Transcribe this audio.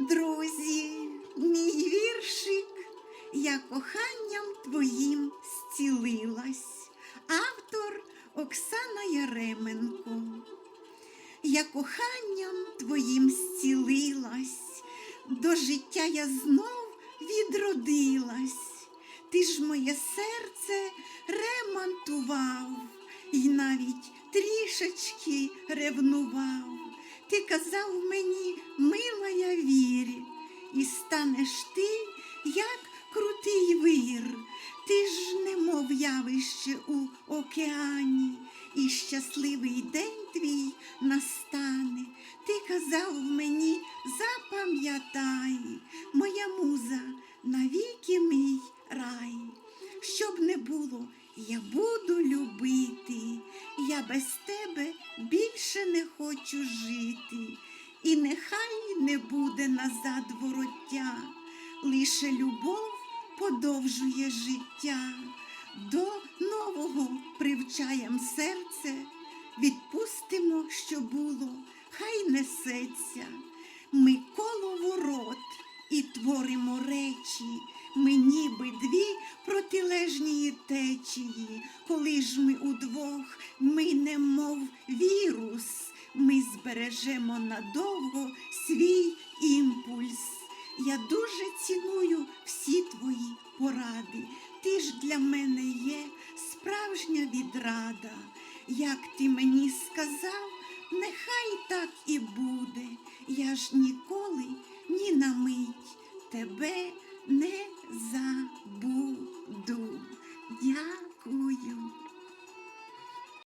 Друзі, мій віршик, я коханням твоїм зцілилась. Автор Оксана Яременко. Я коханням твоїм зцілилась, до життя я знов відродилась. Ти ж моє серце ремонтував і навіть трішечки ревнував. Ти казав мені, мила я вірі, і станеш ти, як крутий вир. Ти ж немов явище у океані, і щасливий день твій настане. Ти казав мені, запам'ятай, моя муза навіки мій рай. Щоб не було, я буду любити, я без тебе більше не хочу жити, і нехай не буде назад вороття, лише любов подовжує життя, до нового привчаєм серце, відпустимо, що було, хай несеться. Ми коло ворот і творимо речі, ми ніби дві протилежні течії, коли ж ми удвох, ми немов вірус, ми збережемо надовго свій імпульс. Я дуже ціную всі твої поради. Ти ж для мене є справжня відрада. Як ти мені сказав, нехай так і буде. Я ж ніколи ні на мить тебе не забуду. Дякую.